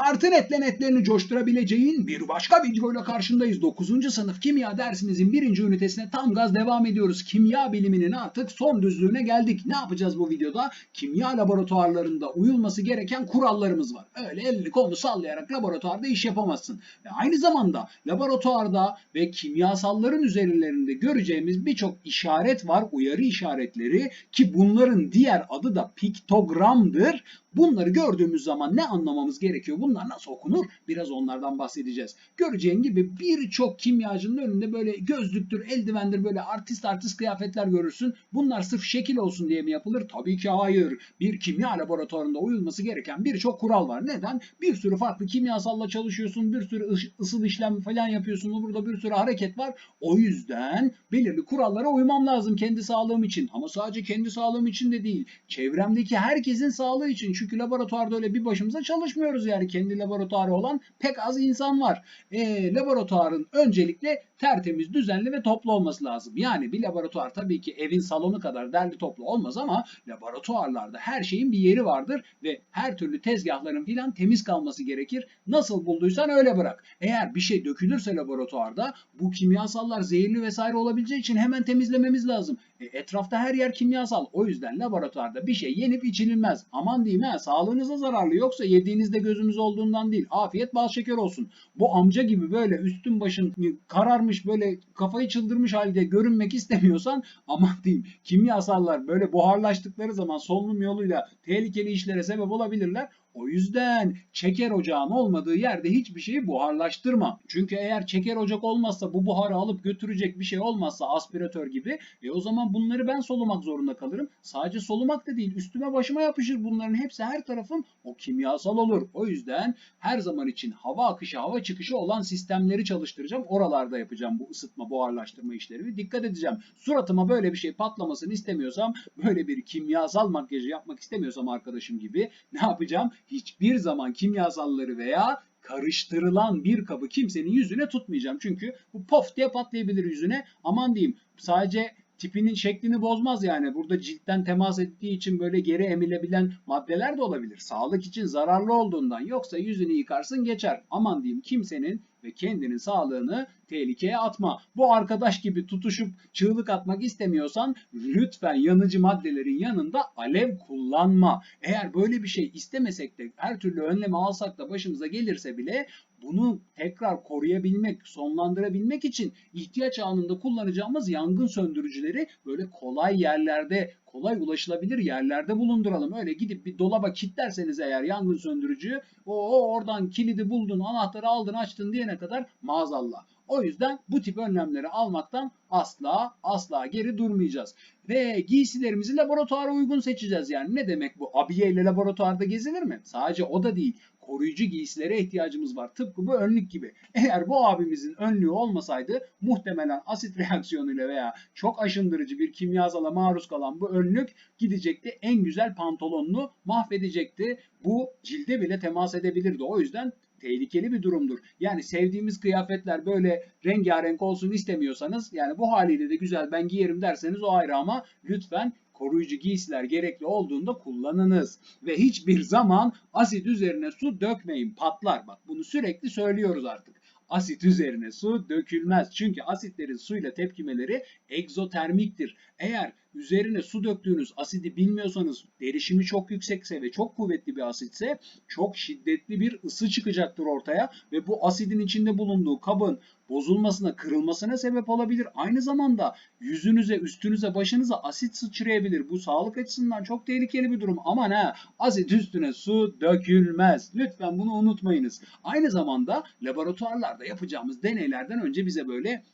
Artı netle netlerini coşturabileceğin bir başka videoyla karşındayız. 9. sınıf kimya dersimizin birinci ünitesine tam gaz devam ediyoruz. Kimya biliminin artık son düzlüğüne geldik. Ne yapacağız bu videoda? Kimya laboratuvarlarında uyulması gereken kurallarımız var. Öyle elini kolunu sallayarak laboratuvarda iş yapamazsın. Ve aynı zamanda laboratuvarda ve kimyasalların üzerlerinde göreceğimiz birçok işaret var, uyarı işaretleri ki bunların diğer adı da piktogramdır. Bunları gördüğümüz zaman ne anlamamız gerekiyor? Bunlar nasıl okunur? Biraz onlardan bahsedeceğiz. Göreceğin gibi birçok kimyacının önünde böyle gözlüktür, eldivendir böyle artist artist kıyafetler görürsün. Bunlar sırf şekil olsun diye mi yapılır? Tabii ki hayır. Bir kimya laboratuvarında uyulması gereken birçok kural var. Neden? Bir sürü farklı kimyasalla çalışıyorsun, bir sürü ıs- ısıl işlem falan yapıyorsun. Burada bir sürü hareket var. O yüzden belirli kurallara uymam lazım kendi sağlığım için. Ama sadece kendi sağlığım için de değil. Çevremdeki herkesin sağlığı için. Çünkü laboratuvarda öyle bir başımıza çalışmıyoruz yani. Kendi laboratuvarı olan pek az insan var. E, laboratuvarın öncelikle tertemiz, düzenli ve toplu olması lazım. Yani bir laboratuvar tabii ki evin salonu kadar derli toplu olmaz ama laboratuvarlarda her şeyin bir yeri vardır ve her türlü tezgahların filan temiz kalması gerekir. Nasıl bulduysan öyle bırak. Eğer bir şey dökülürse laboratuvarda bu kimyasallar zehirli vesaire olabileceği için hemen temizlememiz lazım. E, etrafta her yer kimyasal. O yüzden laboratuvarda bir şey yenip içilmez. Aman diyeyim ha sağlığınıza zararlı yoksa yediğinizde gözümüz olduğundan değil. Afiyet bal şeker olsun. Bu amca gibi böyle üstün başın kararmış böyle kafayı çıldırmış halde görünmek istemiyorsan aman diyeyim kimyasallar böyle buharlaştıkları zaman solunum yoluyla tehlikeli işlere sebep olabilirler. O yüzden çeker ocağın olmadığı yerde hiçbir şeyi buharlaştırma. Çünkü eğer çeker ocak olmazsa bu buharı alıp götürecek bir şey olmazsa aspiratör gibi e o zaman bunları ben solumak zorunda kalırım. Sadece solumak da değil üstüme başıma yapışır bunların hepsi her tarafım o kimyasal olur. O yüzden her zaman için hava akışı hava çıkışı olan sistemleri çalıştıracağım. Oralarda yapacağım bu ısıtma buharlaştırma işlerimi. Dikkat edeceğim. Suratıma böyle bir şey patlamasını istemiyorsam böyle bir kimyasal makyajı yapmak istemiyorsam arkadaşım gibi ne yapacağım? Hiçbir zaman kimyasalları veya karıştırılan bir kabı kimsenin yüzüne tutmayacağım. Çünkü bu pof diye patlayabilir yüzüne. Aman diyeyim sadece tipinin şeklini bozmaz yani. Burada ciltten temas ettiği için böyle geri emilebilen maddeler de olabilir. Sağlık için zararlı olduğundan. Yoksa yüzünü yıkarsın geçer. Aman diyeyim kimsenin ve kendinin sağlığını tehlikeye atma. Bu arkadaş gibi tutuşup çığlık atmak istemiyorsan lütfen yanıcı maddelerin yanında alev kullanma. Eğer böyle bir şey istemesek de her türlü önlemi alsak da başımıza gelirse bile bunu tekrar koruyabilmek, sonlandırabilmek için ihtiyaç anında kullanacağımız yangın söndürücüleri böyle kolay yerlerde, kolay ulaşılabilir yerlerde bulunduralım. Öyle gidip bir dolaba kilitlerseniz eğer yangın söndürücüyü o oradan kilidi buldun, anahtarı aldın, açtın diyene kadar maazallah. O yüzden bu tip önlemleri almaktan asla asla geri durmayacağız. Ve giysilerimizi laboratuvara uygun seçeceğiz. Yani ne demek bu? Abiye ile laboratuvarda gezilir mi? Sadece o da değil koruyucu giysilere ihtiyacımız var. Tıpkı bu önlük gibi. Eğer bu abimizin önlüğü olmasaydı muhtemelen asit reaksiyonuyla veya çok aşındırıcı bir kimyasala maruz kalan bu önlük gidecekti en güzel pantolonunu mahvedecekti. Bu cilde bile temas edebilirdi. O yüzden tehlikeli bir durumdur. Yani sevdiğimiz kıyafetler böyle rengarenk olsun istemiyorsanız yani bu haliyle de güzel ben giyerim derseniz o ayrı ama lütfen koruyucu giysiler gerekli olduğunda kullanınız. Ve hiçbir zaman asit üzerine su dökmeyin patlar. Bak bunu sürekli söylüyoruz artık. Asit üzerine su dökülmez. Çünkü asitlerin suyla tepkimeleri egzotermiktir. Eğer üzerine su döktüğünüz asidi bilmiyorsanız derişimi çok yüksekse ve çok kuvvetli bir asitse çok şiddetli bir ısı çıkacaktır ortaya ve bu asidin içinde bulunduğu kabın bozulmasına, kırılmasına sebep olabilir. Aynı zamanda yüzünüze, üstünüze, başınıza asit sıçrayabilir. Bu sağlık açısından çok tehlikeli bir durum. Aman ha, asit üstüne su dökülmez. Lütfen bunu unutmayınız. Aynı zamanda laboratuvarlarda yapacağımız deneylerden önce bize böyle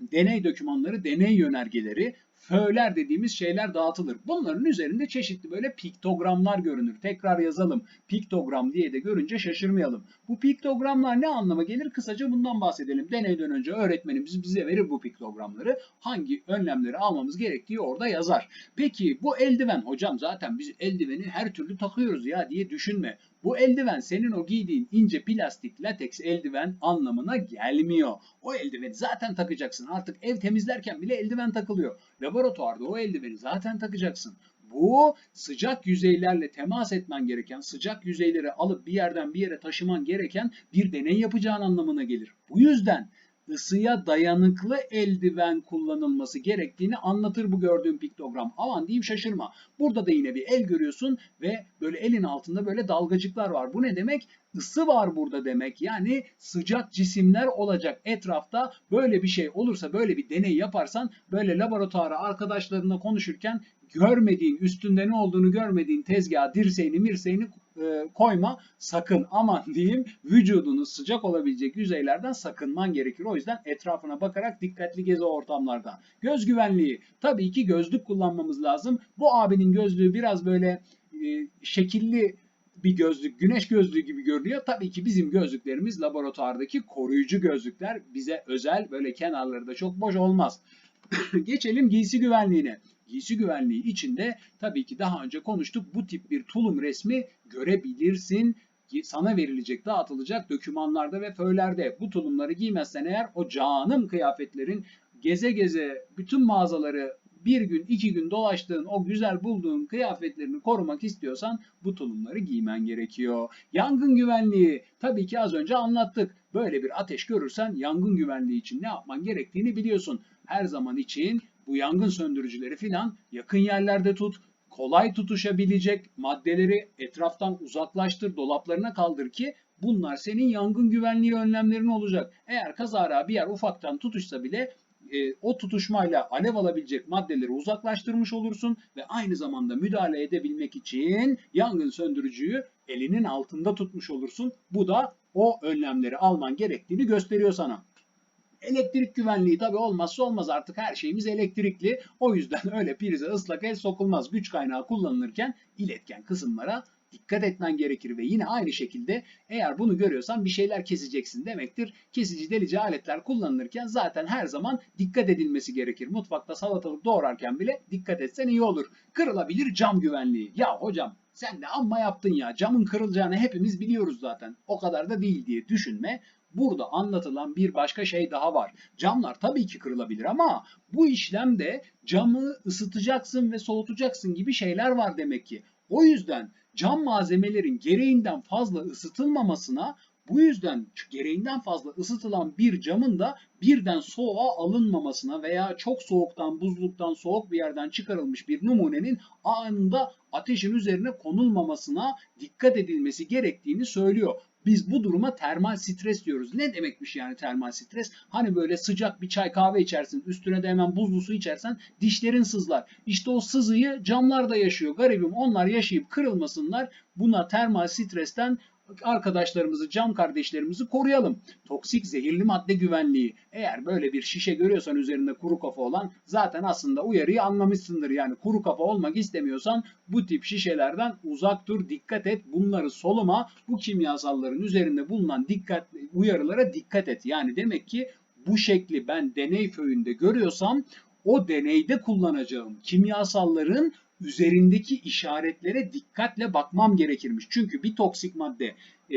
deney dokümanları, deney yönergeleri, föler dediğimiz şeyler dağıtılır. Bunların üzerinde çeşitli böyle piktogramlar görünür. Tekrar yazalım. Piktogram diye de görünce şaşırmayalım. Bu piktogramlar ne anlama gelir? Kısaca bundan bahsedelim. Deneyden önce öğretmenimiz bize verir bu piktogramları. Hangi önlemleri almamız gerektiği orada yazar. Peki bu eldiven hocam zaten biz eldiveni her türlü takıyoruz ya diye düşünme. Bu eldiven senin o giydiğin ince plastik lateks eldiven anlamına gelmiyor. O eldiveni zaten takacaksın. Artık ev temizlerken bile eldiven takılıyor. Laboratuvarda o eldiveni zaten takacaksın. Bu sıcak yüzeylerle temas etmen gereken, sıcak yüzeyleri alıp bir yerden bir yere taşıman gereken bir deney yapacağın anlamına gelir. Bu yüzden ısıya dayanıklı eldiven kullanılması gerektiğini anlatır bu gördüğüm piktogram. Aman diyeyim şaşırma. Burada da yine bir el görüyorsun ve böyle elin altında böyle dalgacıklar var. Bu ne demek? Isı var burada demek. Yani sıcak cisimler olacak etrafta. Böyle bir şey olursa böyle bir deney yaparsan böyle laboratuvara arkadaşlarına konuşurken görmediğin, üstünde ne olduğunu görmediğin tezgaha dirseğini mirseğini e, koyma sakın aman diyeyim vücudunu sıcak olabilecek yüzeylerden sakınman gerekir. O yüzden etrafına bakarak dikkatli gezi ortamlarda. Göz güvenliği tabii ki gözlük kullanmamız lazım. Bu abinin gözlüğü biraz böyle e, şekilli bir gözlük, güneş gözlüğü gibi görünüyor. Tabii ki bizim gözlüklerimiz laboratuvardaki koruyucu gözlükler. Bize özel böyle kenarları da çok boş olmaz. Geçelim giysi güvenliğine. Giysi güvenliği içinde tabii ki daha önce konuştuk. Bu tip bir tulum resmi görebilirsin. Sana verilecek, dağıtılacak dokümanlarda ve föylerde bu tulumları giymezsen eğer o canım kıyafetlerin geze geze bütün mağazaları bir gün iki gün dolaştığın o güzel bulduğun kıyafetlerini korumak istiyorsan bu tulumları giymen gerekiyor. Yangın güvenliği tabii ki az önce anlattık. Böyle bir ateş görürsen yangın güvenliği için ne yapman gerektiğini biliyorsun. Her zaman için bu yangın söndürücüleri filan yakın yerlerde tut. Kolay tutuşabilecek maddeleri etraftan uzaklaştır, dolaplarına kaldır ki bunlar senin yangın güvenliği önlemlerin olacak. Eğer kazara bir yer ufaktan tutuşsa bile e, o tutuşmayla alev alabilecek maddeleri uzaklaştırmış olursun ve aynı zamanda müdahale edebilmek için yangın söndürücüyü elinin altında tutmuş olursun. Bu da o önlemleri alman gerektiğini gösteriyor sana. Elektrik güvenliği tabii olmazsa olmaz artık her şeyimiz elektrikli. O yüzden öyle prize ıslak el sokulmaz. Güç kaynağı kullanılırken iletken kısımlara dikkat etmen gerekir ve yine aynı şekilde eğer bunu görüyorsan bir şeyler keseceksin demektir. Kesici delici aletler kullanılırken zaten her zaman dikkat edilmesi gerekir. Mutfakta salatalık doğrarken bile dikkat etsen iyi olur. Kırılabilir cam güvenliği. Ya hocam sen de amma yaptın ya. Camın kırılacağını hepimiz biliyoruz zaten. O kadar da değil diye düşünme. Burada anlatılan bir başka şey daha var. Camlar tabii ki kırılabilir ama bu işlemde camı ısıtacaksın ve soğutacaksın gibi şeyler var demek ki. O yüzden cam malzemelerin gereğinden fazla ısıtılmamasına bu yüzden gereğinden fazla ısıtılan bir camın da birden soğuğa alınmamasına veya çok soğuktan, buzluktan, soğuk bir yerden çıkarılmış bir numunenin anında ateşin üzerine konulmamasına dikkat edilmesi gerektiğini söylüyor. Biz bu duruma termal stres diyoruz. Ne demekmiş yani termal stres? Hani böyle sıcak bir çay kahve içersin, üstüne de hemen buzlu su içersen dişlerin sızlar. İşte o sızıyı camlar da yaşıyor. Garibim onlar yaşayıp kırılmasınlar. Buna termal stresten arkadaşlarımızı, cam kardeşlerimizi koruyalım. Toksik zehirli madde güvenliği. Eğer böyle bir şişe görüyorsan üzerinde kuru kafa olan zaten aslında uyarıyı anlamışsındır. Yani kuru kafa olmak istemiyorsan bu tip şişelerden uzak dur, dikkat et. Bunları soluma, bu kimyasalların üzerinde bulunan dikkat uyarılara dikkat et. Yani demek ki bu şekli ben deney föyünde görüyorsam o deneyde kullanacağım kimyasalların üzerindeki işaretlere dikkatle bakmam gerekirmiş. Çünkü bir toksik madde e,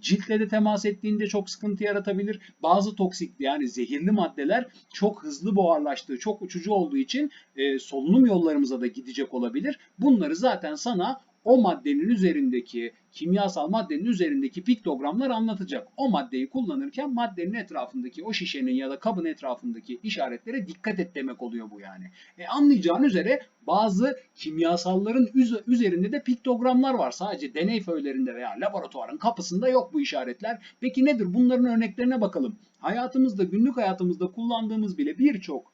ciltle de temas ettiğinde çok sıkıntı yaratabilir. Bazı toksik yani zehirli maddeler çok hızlı buharlaştığı, çok uçucu olduğu için e, solunum yollarımıza da gidecek olabilir. Bunları zaten sana o maddenin üzerindeki kimyasal maddenin üzerindeki piktogramlar anlatacak. O maddeyi kullanırken maddenin etrafındaki o şişenin ya da kabın etrafındaki işaretlere dikkat et demek oluyor bu yani. E anlayacağın üzere bazı kimyasalların üzerinde de piktogramlar var. Sadece deney föylerinde veya laboratuvarın kapısında yok bu işaretler. Peki nedir? Bunların örneklerine bakalım. Hayatımızda, günlük hayatımızda kullandığımız bile birçok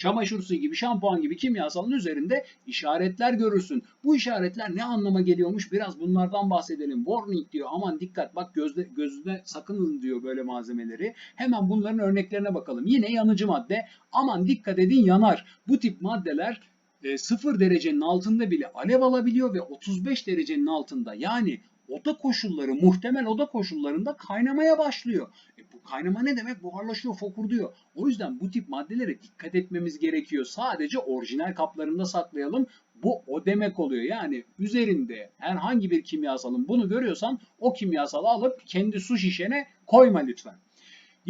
çamaşır suyu gibi, şampuan gibi kimyasalın üzerinde işaretler görürsün. Bu işaretler ne anlama geliyormuş? Biraz bunlardan bahsedelim. Warning diyor. Aman dikkat bak gözde, gözüne sakının diyor böyle malzemeleri. Hemen bunların örneklerine bakalım. Yine yanıcı madde. Aman dikkat edin yanar. Bu tip maddeler e, 0 derecenin altında bile alev alabiliyor ve 35 derecenin altında yani oda koşulları, muhtemel oda koşullarında kaynamaya başlıyor. E bu kaynama ne demek? Buharlaşıyor, fokurduyor. O yüzden bu tip maddelere dikkat etmemiz gerekiyor. Sadece orijinal kaplarında saklayalım. Bu o demek oluyor. Yani üzerinde herhangi bir kimyasalın bunu görüyorsan o kimyasalı alıp kendi su şişene koyma lütfen.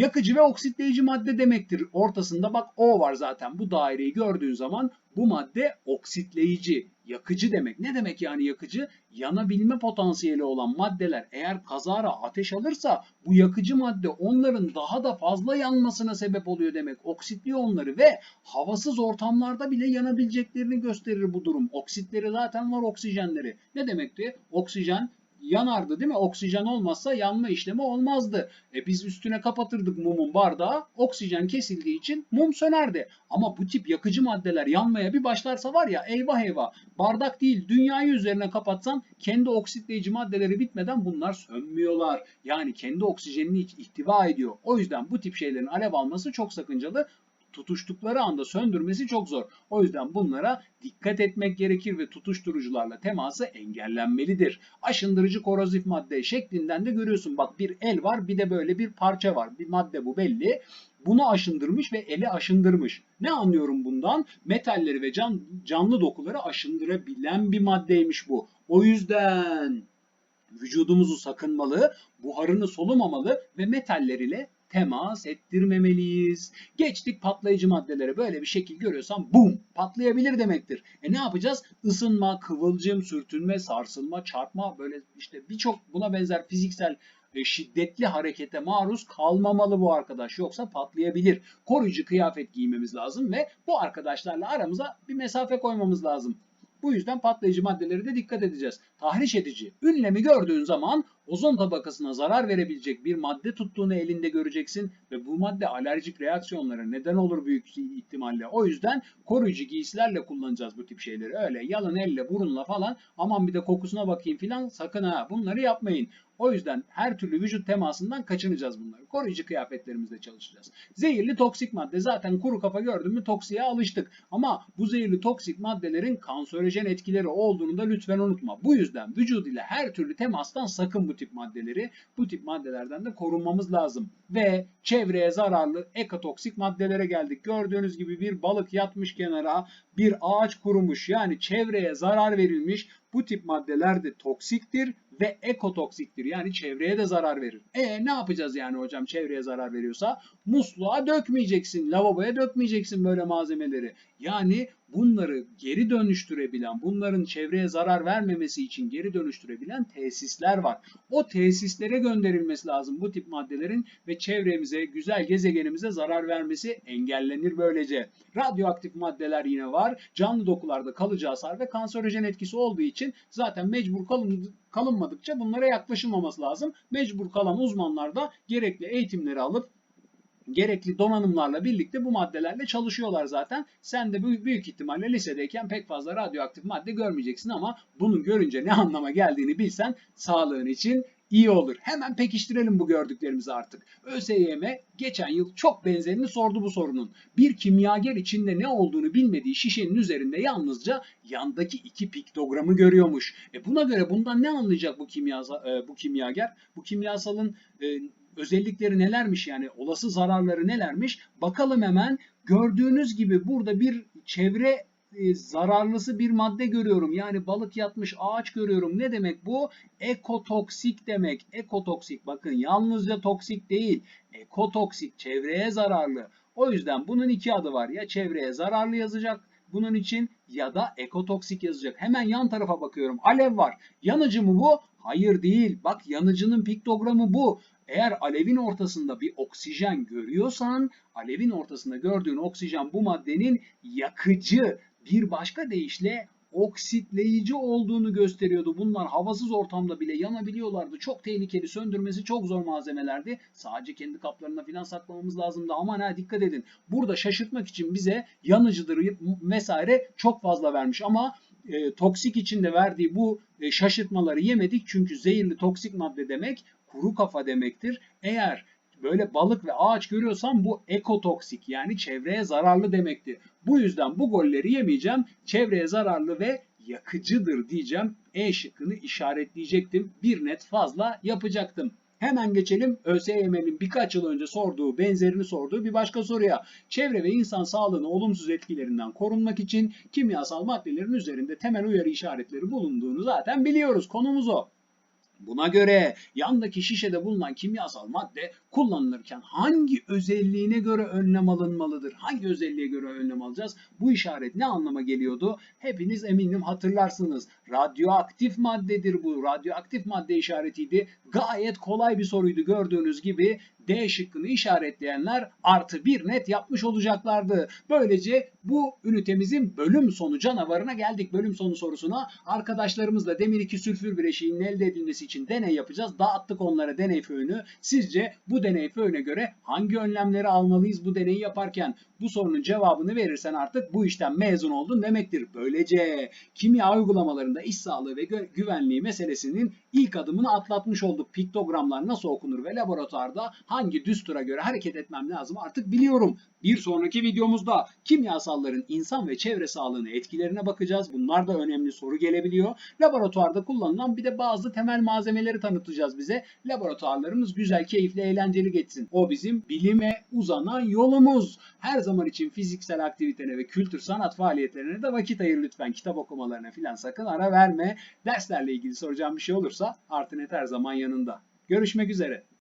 Yakıcı ve oksitleyici madde demektir. Ortasında bak O var zaten. Bu daireyi gördüğün zaman bu madde oksitleyici, yakıcı demek. Ne demek yani yakıcı? Yanabilme potansiyeli olan maddeler eğer kazara ateş alırsa bu yakıcı madde onların daha da fazla yanmasına sebep oluyor demek. Oksitliyor onları ve havasız ortamlarda bile yanabileceklerini gösterir bu durum. Oksitleri zaten var oksijenleri. Ne demekti? Oksijen yanardı değil mi? Oksijen olmazsa yanma işlemi olmazdı. E biz üstüne kapatırdık mumun bardağı. Oksijen kesildiği için mum sönerdi. Ama bu tip yakıcı maddeler yanmaya bir başlarsa var ya eyvah eyvah. Bardak değil dünyayı üzerine kapatsan kendi oksitleyici maddeleri bitmeden bunlar sönmüyorlar. Yani kendi oksijenini ihtiva ediyor. O yüzden bu tip şeylerin alev alması çok sakıncalı tutuştukları anda söndürmesi çok zor. O yüzden bunlara dikkat etmek gerekir ve tutuşturucularla teması engellenmelidir. Aşındırıcı korozif madde şeklinden de görüyorsun. Bak bir el var bir de böyle bir parça var. Bir madde bu belli. Bunu aşındırmış ve eli aşındırmış. Ne anlıyorum bundan? Metalleri ve can, canlı dokuları aşındırabilen bir maddeymiş bu. O yüzden vücudumuzu sakınmalı, buharını solumamalı ve metaller ile temas ettirmemeliyiz. Geçtik patlayıcı maddelere. Böyle bir şekil görüyorsan bum patlayabilir demektir. E ne yapacağız? Isınma, kıvılcım, sürtünme, sarsılma, çarpma böyle işte birçok buna benzer fiziksel ve şiddetli harekete maruz kalmamalı bu arkadaş. Yoksa patlayabilir. Koruyucu kıyafet giymemiz lazım ve bu arkadaşlarla aramıza bir mesafe koymamız lazım. Bu yüzden patlayıcı maddeleri de dikkat edeceğiz. Tahriş edici. Ünlemi gördüğün zaman ozon tabakasına zarar verebilecek bir madde tuttuğunu elinde göreceksin ve bu madde alerjik reaksiyonlara neden olur büyük ihtimalle. O yüzden koruyucu giysilerle kullanacağız bu tip şeyleri. Öyle yalın elle burunla falan aman bir de kokusuna bakayım filan sakın ha bunları yapmayın. O yüzden her türlü vücut temasından kaçınacağız bunları. Koruyucu kıyafetlerimizle çalışacağız. Zehirli toksik madde zaten kuru kafa gördün mü toksiye alıştık. Ama bu zehirli toksik maddelerin kanserojen etkileri olduğunu da lütfen unutma. Bu yüzden vücut ile her türlü temastan sakın bu tip maddeleri, bu tip maddelerden de korunmamız lazım. Ve çevreye zararlı ekotoksik maddelere geldik. Gördüğünüz gibi bir balık yatmış kenara, bir ağaç kurumuş yani çevreye zarar verilmiş bu tip maddeler de toksiktir ve ekotoksiktir. Yani çevreye de zarar verir. E ne yapacağız yani hocam çevreye zarar veriyorsa? Musluğa dökmeyeceksin, lavaboya dökmeyeceksin böyle malzemeleri. Yani bunları geri dönüştürebilen, bunların çevreye zarar vermemesi için geri dönüştürebilen tesisler var. O tesislere gönderilmesi lazım bu tip maddelerin ve çevremize, güzel gezegenimize zarar vermesi engellenir böylece. Radyoaktif maddeler yine var. Canlı dokularda kalıcı hasar ve kanserojen etkisi olduğu için zaten mecbur kalın, kalınmadıkça bunlara yaklaşılmaması lazım. Mecbur kalan uzmanlar da gerekli eğitimleri alıp gerekli donanımlarla birlikte bu maddelerle çalışıyorlar zaten. Sen de büyük ihtimalle lisedeyken pek fazla radyoaktif madde görmeyeceksin ama bunu görünce ne anlama geldiğini bilsen sağlığın için iyi olur. Hemen pekiştirelim bu gördüklerimizi artık. ÖSYM geçen yıl çok benzerini sordu bu sorunun. Bir kimyager içinde ne olduğunu bilmediği şişenin üzerinde yalnızca yandaki iki piktogramı görüyormuş. E buna göre bundan ne anlayacak bu kimyasal e, bu kimyager? Bu kimyasalın e, özellikleri nelermiş yani olası zararları nelermiş? Bakalım hemen. Gördüğünüz gibi burada bir çevre e, zararlısı bir madde görüyorum. Yani balık yatmış ağaç görüyorum. Ne demek bu? Ekotoksik demek. Ekotoksik bakın yalnızca toksik değil. Ekotoksik çevreye zararlı. O yüzden bunun iki adı var. Ya çevreye zararlı yazacak bunun için ya da ekotoksik yazacak. Hemen yan tarafa bakıyorum. Alev var. Yanıcı mı bu? Hayır değil. Bak yanıcının piktogramı bu. Eğer alevin ortasında bir oksijen görüyorsan, alevin ortasında gördüğün oksijen bu maddenin yakıcı, bir başka deyişle oksitleyici olduğunu gösteriyordu. Bunlar havasız ortamda bile yanabiliyorlardı. Çok tehlikeli, söndürmesi çok zor malzemelerdi. Sadece kendi kaplarına falan saklamamız lazımdı. Aman ha dikkat edin. Burada şaşırtmak için bize yanıcıdır vesaire çok fazla vermiş ama e, toksik içinde verdiği bu e, şaşırtmaları yemedik. Çünkü zehirli toksik madde demek kuru kafa demektir. Eğer böyle balık ve ağaç görüyorsam bu ekotoksik yani çevreye zararlı demektir. Bu yüzden bu golleri yemeyeceğim. Çevreye zararlı ve yakıcıdır diyeceğim. E şıkkını işaretleyecektim. Bir net fazla yapacaktım. Hemen geçelim ÖSYM'nin birkaç yıl önce sorduğu, benzerini sorduğu bir başka soruya. Çevre ve insan sağlığını olumsuz etkilerinden korunmak için kimyasal maddelerin üzerinde temel uyarı işaretleri bulunduğunu zaten biliyoruz. Konumuz o. Buna göre yandaki şişede bulunan kimyasal madde kullanılırken hangi özelliğine göre önlem alınmalıdır? Hangi özelliğe göre önlem alacağız? Bu işaret ne anlama geliyordu? Hepiniz eminim hatırlarsınız. Radyoaktif maddedir bu. Radyoaktif madde işaretiydi. Gayet kolay bir soruydu gördüğünüz gibi. D şıkkını işaretleyenler artı bir net yapmış olacaklardı. Böylece bu ünitemizin bölüm sonu canavarına geldik. Bölüm sonu sorusuna arkadaşlarımızla demir 2 sülfür bileşiğinin elde edilmesi için deney yapacağız. Dağıttık onlara deney föyünü. Sizce bu deney föyüne göre hangi önlemleri almalıyız bu deneyi yaparken? Bu sorunun cevabını verirsen artık bu işten mezun oldun demektir. Böylece kimya uygulamalarında iş sağlığı ve gü- güvenliği meselesinin ilk adımını atlatmış olduk. Piktogramlar nasıl okunur ve laboratuvarda hangi düstura göre hareket etmem lazım artık biliyorum. Bir sonraki videomuzda kimyasalların insan ve çevre sağlığına etkilerine bakacağız. Bunlar da önemli soru gelebiliyor. Laboratuvarda kullanılan bir de bazı temel malzemeleri tanıtacağız bize. Laboratuvarlarımız güzel, keyifli, eğlenceli geçsin. O bizim bilime uzanan yolumuz. Her zaman için fiziksel aktivitene ve kültür sanat faaliyetlerine de vakit ayır lütfen. Kitap okumalarına filan sakın ara verme. Derslerle ilgili soracağım bir şey olursa Artinet her zaman yanında. Görüşmek üzere.